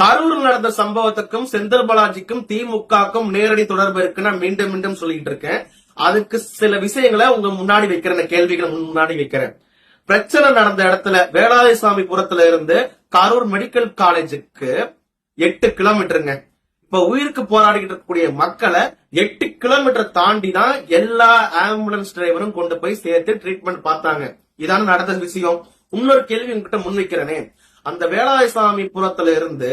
கரூர் நடந்த சம்பவத்துக்கும் செந்தில் பாலாஜிக்கும் திமுகக்கும் நேரடி தொடர்பு இருக்கு நான் மீண்டும் மீண்டும் சொல்லிட்டு இருக்கேன். அதுக்கு சில விஷயங்களை உங்க முன்னாடி வைக்கிறேன் கேள்விகளை முன்னாடி வைக்கிறேன். பிரச்சனை நடந்த இடத்துல வேளாதிசாமி புறத்துல இருந்து கரூர் மெடிக்கல் காலேஜுக்கு எட்டு கிலோமீட்டருங்க. இப்ப உயிருக்கு போராடிக்கிட்டு இருக்கக்கூடிய மக்களை எட்டு கிலோமீட்டர் தாண்டி தான் எல்லா ஆம்புலன்ஸ் டிரைவரும் கொண்டு போய் சேர்த்து ட்ரீட்மெண்ட் பார்த்தாங்க. இதான நடந்த விஷயம். இன்னொரு கேள்வி உங்ககிட்ட முன்வைக்கிறேனே. அந்த வேளாயசாமி புறத்துல இருந்து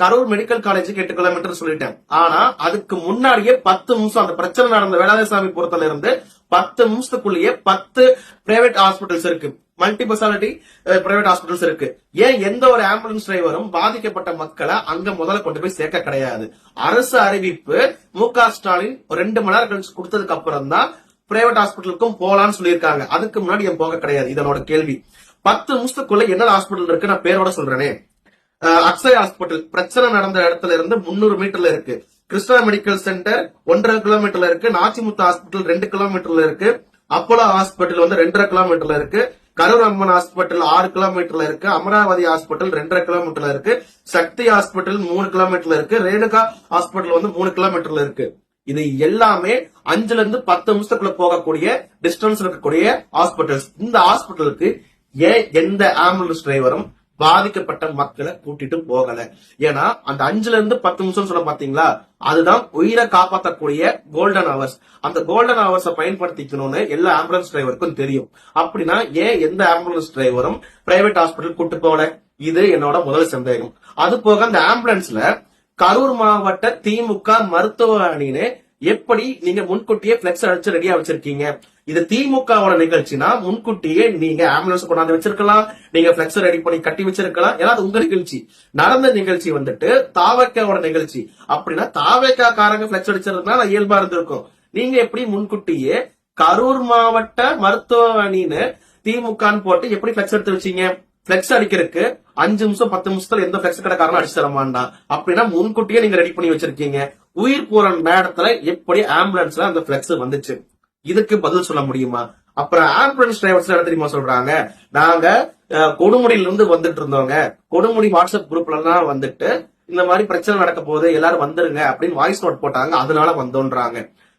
கரூர் மெடிக்கல் காலேஜுக்கு எட்டு கிலோமீட்டர் சொல்லிட்டேன். ஆனா அதுக்கு முன்னாடியே பத்து நிமிஷம் அந்த பிரச்சனை நடந்த வேலாயுசாமி புறத்துல இருந்து பத்து நிமிஷத்துக்குள்ளேயே பத்து பிரைவேட் ஹாஸ்பிட்டல்ஸ் இருக்கு. மல்டி ஸ்பெஷாலிட்டி பிரைவேட் ஹாஸ்பிட்டல்ஸ் இருக்கு. ஏன் எந்த ஒரு ஆம்புலன்ஸ் டிரைவரும் பாதிக்கப்பட்ட மக்களை அங்க முதல்ல கொண்டு போய் சேர்க்க கிடையாது? அரசு அறிவிப்பு மு க ஸ்டாலின் ரெண்டு மணி நேரம் கழிச்சு கொடுத்ததுக்கு அப்புறம் தான் பிரைவேட் ஹாஸ்பிட்டலுக்கும் போலான்னு சொல்லியிருக்காங்க. அதுக்கு முன்னாடி என் போக கிடையாது? இதனோட கேள்வி. பத்து நிமிஷத்துக்குள்ள என்ன ஹாஸ்பிட்டல் இருக்கு? நான் பேரோட சொல்றேனே. அக்ஷய் ஹாஸ்பிட்டல் பிரச்சனை நடந்த இடத்துல இருந்து முன்னூறு மீட்டர்ல இருக்கு. கிருஷ்ணா மெடிக்கல் சென்டர் ஒன்றரை கிலோமீட்டர்ல இருக்கு. நாச்சிமுத்து ஹாஸ்பிட்டல் ரெண்டு கிலோமீட்டர்ல இருக்கு. அப்போலோ ஹாஸ்பிட்டல் வந்து ரெண்டரை கிலோமீட்டர்ல இருக்கு. கரூர் அம்மன் ஹாஸ்பிட்டல் ஆறு கிலோமீட்டர்ல இருக்கு. அமராவதி ஹாஸ்பிட்டல் ரெண்டரை கிலோமீட்டர்ல இருக்கு. சக்தி ஹாஸ்பிட்டல் மூணு கிலோமீட்டர்ல இருக்கு. ரேணுகா ஹாஸ்பிட்டல் வந்து மூணு கிலோமீட்டர்ல இருக்கு. இது எல்லாமே அஞ்சுல இருந்து பத்து நிமிஷத்துக்குள்ள போகக்கூடிய டிஸ்டன்ஸ் இருக்கக்கூடிய ஹாஸ்பிட்டல்ஸ் இந்த ஹாஸ்பிட்டலுக்கு ஏன் எந்த ஆம்புலன்ஸ் டிரைவரும் பாதிக்கப்பட்ட மக்களை கூட்டிட்டு போகல? ஏன்னா அந்த அஞ்சுல இருந்து பத்து நிமிஷம் சொல்ல பாத்தீங்களா? அதுதான் உயிரை காப்பாற்றக்கூடிய கோல்டன் ஹவர்ஸ் அந்த கோல்டன் ஹவர்ஸ பயன்படுத்திக்கணும்னு எல்லா ஆம்புலன்ஸ் டிரைவருக்கும் தெரியும். அப்படின்னா ஏன் எந்த ஆம்புலன்ஸ் டிரைவரும் பிரைவேட் ஹாஸ்பிட்டல் கூட்டு போகல? இது என்னோட முதல் சந்தேகம். அது போக அந்த ஆம்புலன்ஸ்ல கரூர் மாவட்ட திமுக மருத்துவ அணின்னு எப்படி நீங்க முன்கூட்டியே பிளெக்ஸ் அடிச்சு ரெடியா வச்சிருக்கீங்க? இது திமுகவோட நிகழ்ச்சினா முன்கூட்டியே நீங்க ஆம்புலன்ஸ் கொண்டாந்து வச்சிருக்கலாம். நீங்க பிளெக்ஸ் ரெடி பண்ணி கட்டி வச்சிருக்கலாம். ஏன்னா அது உங்க நிகழ்ச்சி. நடந்த நிகழ்ச்சி வந்துட்டு தாவக்காவோட நிகழ்ச்சி. அப்படின்னா தாவக்கா காரங்க பிளெக்ஸ் அடிச்சிருந்தா இயல்பா இருந்திருக்கும். நீங்க எப்படி முன்கூட்டியே கரூர் மாவட்ட மருத்துவ அணின்னு திமுகன்னு போட்டு எப்படி பிளெக்ஸ் எடுத்து வச்சீங்க? பிளெக்ஸ் அடிக்கிறதுக்கு அஞ்சு நிமிஷம் பத்து நிமிஷத்துல எந்த பிளெக்ஸ் கடைக்காரனும் அடிச்சு தர மாட்டான். அப்படின்னா முன்கூட்டியே நீங்க ரெடி பண்ணி வச்சிருக்கீங்க. உயிர் போற நேரத்துல எப்படி ஆம்புலன்ஸ்ல அந்த பிளெக்ஸ் வந்துச்சு? இதுக்கு பதில் சொல்ல முடியுமா? அப்புறம் ஆம்புலன்ஸ் டிரைவர்ஸ் என்ன தெரியுமா சொல்றாங்க? நாங்க கொடுமுடியில இருந்து வந்துட்டு இருந்தோங்க கொடுமுடி வாட்ஸ்அப் குரூப்ல எல்லாம் வந்துட்டு இந்த மாதிரி பிரச்சனை நடக்க போகுது எல்லாரும் வந்துருங்க அப்படின்னு வாய்ஸ் நோட் போட்டாங்க அதனால வந்தோன்றாங்க.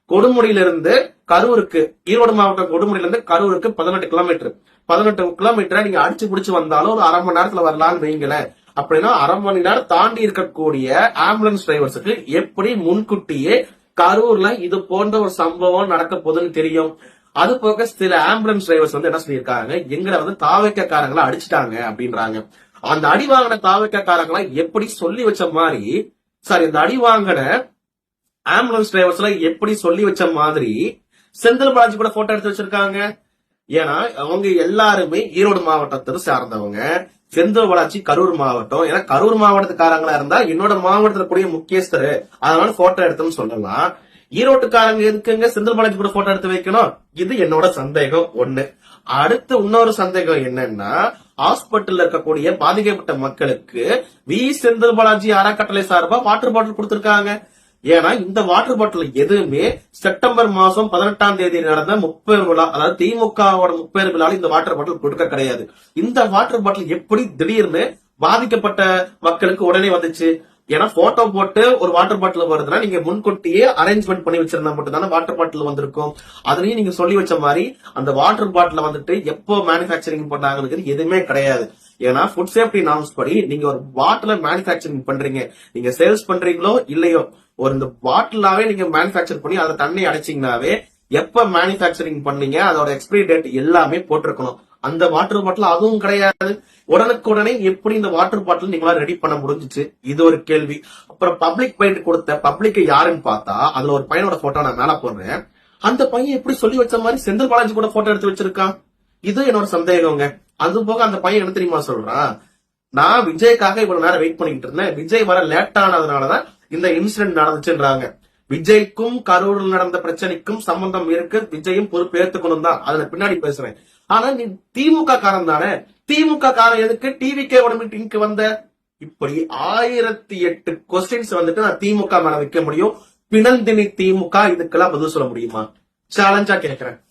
கொடுமுடியில இருந்து கரூருக்கு ஈரோடு மாவட்டம் கொடுமுடியில இருந்து கரூருக்கு பதினெட்டு கிலோமீட்டர் பதினெட்டு கிலோமீட்டரை நீங்க அடிச்சு பிடிச்சு வந்தாலும் ஒரு அரை மணி நேரத்துல வரலாம்னு வைங்களேன். அப்படின்னா அரை மணி நேரம் தாண்டி இருக்கக்கூடிய ஆம்புலன்ஸ் டிரைவர்ஸுக்கு எப்படி முன்கூட்டியே கரூர்ல இது போன்ற ஒரு சம்பவம் நடக்க போகுதுன்னு தெரியும்? அது போக சில ஆம்புலன்ஸ் டிரைவர்ஸ் வந்து என்ன சொல்லியிருக்காங்க? எங்களை வந்து தாவைக்காரங்களை அடிச்சிட்டாங்க அப்படின்றாங்க. அந்த அடி வாங்கின தாவைக்காரங்களை எப்படி சொல்லி வச்ச மாதிரி சாரி இந்த அடி வாங்கின ஆம்புலன்ஸ் டிரைவர்ஸ்ல எப்படி சொல்லி வச்ச மாதிரி செந்தில் பாலாஜி கூட போட்டோ எடுத்து வச்சிருக்காங்க. ஏன்னா அவங்க எல்லாருமே ஈரோடு மாவட்டத்தை சார்ந்தவங்க. செந்தில் வளர்ச்சி கரூர் மாவட்டம். ஏன்னா கரூர் மாவட்டத்துக்காரங்களா இருந்தா என்னோட மாவட்டத்துல கூடிய முக்கியஸ்தர். அதனால போட்டோ எடுத்தோம்னு சொல்லலாம். ஈரோட்டுக்காரங்க இருக்குங்க செந்தில் பாலாஜி கூட போட்டோ எடுத்து வைக்கணும். இது என்னோட சந்தேகம். ஒண்ணு. அடுத்து இன்னொரு சந்தேகம் என்னன்னா ஹாஸ்பிட்டல்ல இருக்கக்கூடிய பாதிக்கப்பட்ட மக்களுக்கு வி செந்தில் பாலாஜி அறக்கட்டளை சார்பா வாட்டர் பாட்டில் கொடுத்திருக்காங்க. ஏன்னா இந்த வாட்டர் பாட்டில் எதுவுமே செப்டம்பர் மாசம் பதினெட்டாம் தேதி நடந்த முப்பேர் விழா அதாவது திமுகவோட முப்பேர் விழாவில் இந்த வாட்டர் பாட்டில் கொடுக்க கிடையாது. இந்த வாட்டர் பாட்டில் எப்படி திடீர்னு பாதிக்கப்பட்ட மக்களுக்கு உடனே வந்துச்சு? ஏன்னா போட்டோ போட்டு ஒரு வாட்டர் பாட்டில் வருதுன்னா நீங்க முன்கூட்டியே அரேஞ்ச்மெண்ட் பண்ணி வச்சிருந்தா மட்டும் தானே வாட்டர் பாட்டில் வந்திருக்கும். அதுலயும் நீங்க சொல்லி வச்ச மாதிரி அந்த வாட்டர் பாட்டில் வந்துட்டு எப்போ மேனுபேக்சரிங் பண்ணாங்கிறது எதுவுமே கிடையாது. ஏன்னா ஃபுட் சேஃப்டி நார்ம்ஸ் படி நீங்க ஒரு பாட்டில மேனுபேக்சரிங் பண்றீங்க. நீங்க சேல்ஸ் பண்றீங்களோ இல்லையோ ஒரு இந்த பாட்டிலாவே நீங்க மேனுபேக்சர் பண்ணி அதை தண்ணி அடைச்சிங்கனாவே எப்ப மேனுபேக்சரிங் பண்ணீங்க அதோட எக்ஸ்பிரி டேட் எல்லாமே போட்டிருக்கணும். அந்த வாட்டர் பாட்டில் அதுவும் கிடையாது. உடனுக்குடனே எப்படி இந்த வாட்டர் பாட்டில் நீங்களா ரெடி பண்ண முடிஞ்சுச்சு? இது ஒரு கேள்வி. அப்புறம் பப்ளிக் பெயிண்ட் கொடுத்த பப்ளிக் யாருன்னு பார்த்தா அதுல ஒரு பையனோட போட்டோ நான் மேல போடுறேன். அந்த பையன் எப்படி சொல்லி வச்ச மாதிரி செந்தில் பாலாஜி கூட போட்டோ எடுத்து வச்சிருக்கான் இது என்னோட சந்தேகங்க. அது போக அந்த பையன் என்ன தெரியுமா சொல்றான்? நான் விஜய்க்காக இவ்வளவு நேரம் வெயிட் பண்ணிட்டு இருந்தேன். விஜய் வர லேட் ஆனதுனாலதான் இந்த இன்சிடென்ட் நடந்துச்சுன்றாங்க. விஜய்க்கும் கரூரில் நடந்த பிரச்சனைக்கும் சம்பந்தம் இருக்கு. விஜயும் பொறுப்பு ஏத்துக்கணும் தான். அதுல பின்னாடி பேசுறேன். ஆனா நீ திமுக காரன் தானே? திமுக காரன் எதுக்கு? டிவி கே மீட்டிங்க்கு வந்த? இப்படி ஆயிரத்தி எட்டு கொஸ்டின்ஸ் வந்துட்டு நான் திமுக மேல வைக்க முடியும். பிணந்தினி திமுக இதுக்கெல்லாம் பதில் சொல்ல முடியுமா? சேலஞ்சா கேட்கிறேன்